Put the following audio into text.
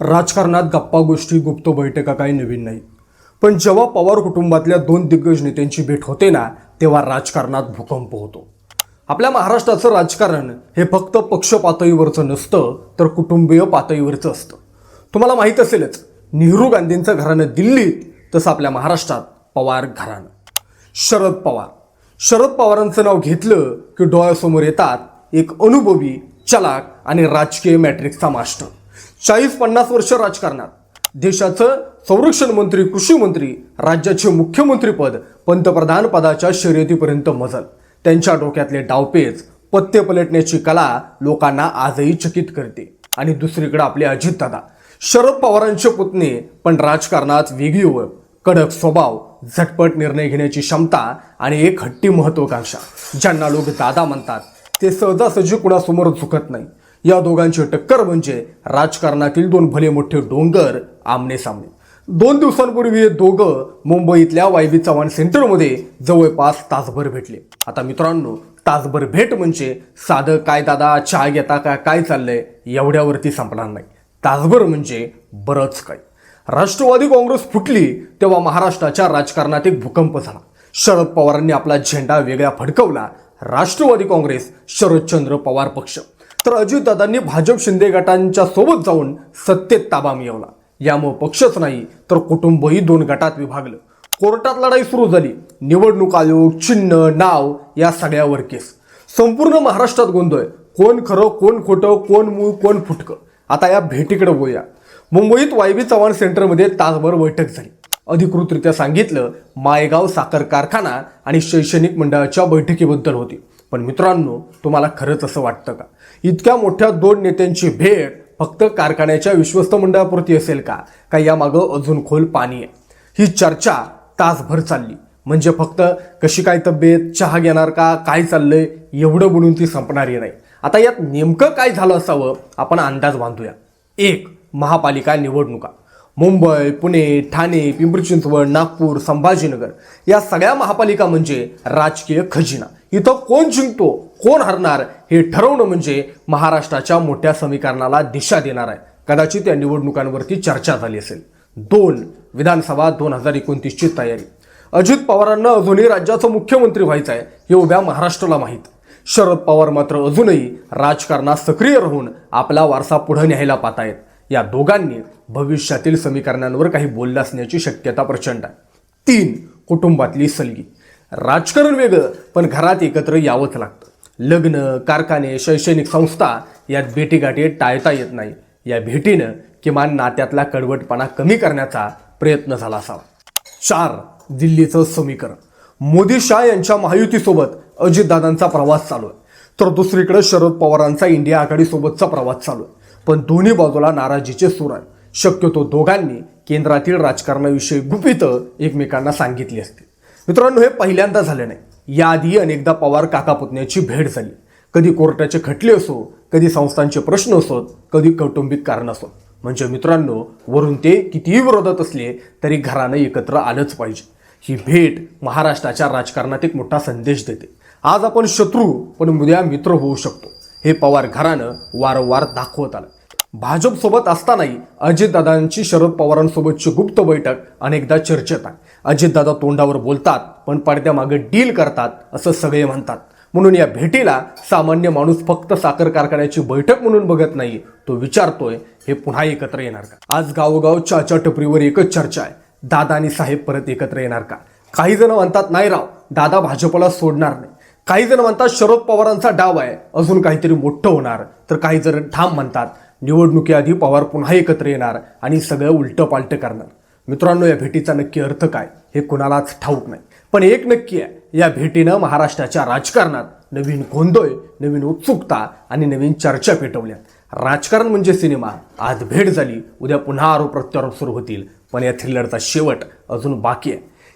राजकारणात गप्पा गोष्टी गुप्त बैठका काही नवीन नाही पण जेव्हा पवार कुटुंबातल्या दोन दिग्गज नेत्यांची भेट होते ना तेव्हा राजकारणात भूकंप होतो. आपल्या महाराष्ट्राचं राजकारण हे फक्त पक्ष पातळीवरचं नसतं तर कुटुंबीय पातळीवरचं असतं. तुम्हाला माहीत असेलच नेहरू गांधींचं घराणं दिल्लीत तसं आपल्या महाराष्ट्रात पवार घराणं. शरद पवार. शरद पवारांचं नाव घेतलं की डोळ्यासमोर येतात एक अनुभवी चलाक आणि राजकीय मॅट्रिक्सचा मास्टर चाळीस पन्नास वर्ष राजकारणात. देशाचं संरक्षण मंत्री कृषी मंत्री राज्याचे मुख्यमंत्रीपद पंतप्रधान पदाच्या शर्यतीपर्यंत मजल. त्यांच्या डोक्यातले डावपेच पत्ते पलटण्याची कला लोकांना आजही चकित करते. आणि दुसरीकडे आपले अजितदादा. शरद पवारांचे पुतणे पण राजकारणात वेगळी ओळख कडक स्वभाव झटपट निर्णय घेण्याची क्षमता आणि एक हट्टी महत्वाकांक्षा. ज्यांना लोक दादा म्हणतात ते सहजासहजी कुणासमोर झुकत नाही. या दोघांची टक्कर म्हणजे राजकारणातील दोन भले मोठे डोंगर आमने सामने. दोन दिवसांपूर्वी हे दोघं मुंबईतल्या वायबी चव्हाण सेंटरमध्ये जवळपास तासभर भेटले. आता मित्रांनो तासभर भेट म्हणजे साधं काय दादा चहा घेता का काय चाललंय एवढ्यावरती संपणार नाही. तासभर म्हणजे बरंच काय राष्ट्रवादी काँग्रेस फुटली तेव्हा महाराष्ट्राच्या राजकारणात एक भूकंप झाला. शरद पवारांनी आपला झेंडा वेगळा फडकवला. राष्ट्रवादी काँग्रेस शरदचंद्र पवार पक्ष. तर अजितदादांनी भाजप शिंदे गटांच्या सोबत जाऊन सत्तेत ताबा मिळवला. यामुळे पक्षच नाही तर कुटुंबही दोन गटात विभागलं. कोर्टात लढाई सुरू झाली. निवडणूक आयोग चिन्ह नाव या सगळ्यावर केस. संपूर्ण महाराष्ट्रात गोंधळ. कोण खरं कोण खोटं कोण मूळ कोण फुटकं? आता या भेटीकडे बोलूया मुंबईत वायबी चव्हाण सेंटरमध्ये तासभर बैठक झाली. अधिकृतरित्या सांगितलं मायगाव साखर कारखाना आणि शैक्षणिक मंडळाच्या बैठकीबद्दल होती. पण मित्रांनो तुम्हाला खरंच असं वाटतं का? इतक्या मोठ्या दोन नेत्यांची भेट फक्त कारखान्याच्या विश्वस्त मंडळापुरती असेल का? का यामागं अजून खोल पाणी आहे? ही चर्चा तासभर चालली. म्हणजे फक्त कशी काय तब्येत चहा घेणार का काय चाललंय एवढं बोलून ती संपणारी नाही. आता यात नेमकं काय झालं असावं आपण अंदाज बांधूया. एक महापालिका निवडणुका. मुंबई पुणे ठाणे पिंपरी चिंचवड नागपूर संभाजीनगर. या सगळ्या महापालिका म्हणजे राजकीय खजिना. इथं कोण जिंकतो कोण हरणार हे ठरवणं म्हणजे महाराष्ट्राच्या मोठ्या समीकरणाला दिशा देणार आहे. कदाचित या निवडणुकांवरती चर्चा झाली असेल. दोन विधानसभा दोन हजार एकोणतीसची तयारी. अजित पवारांना अजूनही राज्याचं मुख्यमंत्री व्हायचं आहे हे उभ्या महाराष्ट्राला माहीत. शरद पवार मात्र अजूनही राजकारणात सक्रिय राहून आपला वारसा पुढे न्यायला पाहतायत. या दोघांनी भविष्यातील समीकरणांवर काही बोललं असण्याची शक्यता प्रचंड आहे. तीन कुटुंबातली सलगी. राजकारण वेगळं पण घरात एकत्र यावंच लागतं. लग्न कारखाने शैक्षणिक संस्था यात भेटीगाठी टाळता येत नाही. या भेटीनं किमान नात्यातला कडवटपणा कमी करण्याचा प्रयत्न झाला असावा. चार दिल्लीचं समीकरण. मोदी शाह यांच्या महायुतीसोबत अजितदादांचा प्रवास चालू आहे. तर दुसरीकडे शरद पवारांचा इंडिया आघाडीसोबतचा प्रवास चालू आहे. पण दोन्ही बाजूला नाराजीचे सूर आहेत. शक्यतो दोघांनी केंद्रातील राजकारणाविषयी गुपितं एकमेकांना सांगितली असतील मित्रांनो हे पहिल्यांदा झालं नाही. याआधी अनेकदा पवार काकापुतण्याची भेट झाली. कधी कोर्टाचे खटले असो कधी संस्थांचे प्रश्न असोत कधी कौटुंबिक कारण असोत. म्हणजे मित्रांनो वरून ते कितीही विरोधात असले तरी घरानं एकत्र आलंच पाहिजे. ही भेट महाराष्ट्राच्या राजकारणात एक मोठा संदेश देते. आज आपण शत्रू पण उद्या मित्र होऊ शकतो. हे पवार घरानं वारंवार दाखवत आलं. भाजपसोबत असतानाही अजितदादांची शरद पवारांसोबतची गुप्त बैठक अनेकदा चर्चेत आहे. अजितदादा तोंडावर बोलतात पण पडद्यामागे डील करतात असं सगळे म्हणतात. म्हणून या भेटीला सामान्य माणूस फक्त साखर कारखान्याची बैठक म्हणून बघत नाही तो विचारतोय हे पुन्हा एकत्र येणार का? आज गावोगाव चाच्या टपरीवर एकच चर्चा आहे. दादा आणि साहेब परत एकत्र येणार का? काही जण म्हणतात नाही राव दादा भाजपला सोडणार नाही. काही जण म्हणतात शरद पवारांचा डाव आहे. अजून काहीतरी मोठं होणार. तर काही जण ठाम म्हणतात निवडणुकीआधी पवार पुन्हा एकत्र येणार आणि सगळं उलटं पालटं करणार. मित्रांनो या भेटीचा नक्की अर्थ काय? हे कुणालाच ठाऊक नाही. पण एक नक्की आहे या भेटीनं महाराष्ट्राच्या राजकारणात नवीन गोंधळ नवीन उत्सुकता आणि नवीन चर्चा पेटवल्या राजकारण म्हणजे सिनेमा. आज भेट झाली उद्या पुन्हा आरोप प्रत्यारोप सुरू होतील. पण या थ्रिलरचा शेवट अजून बाकी आहे.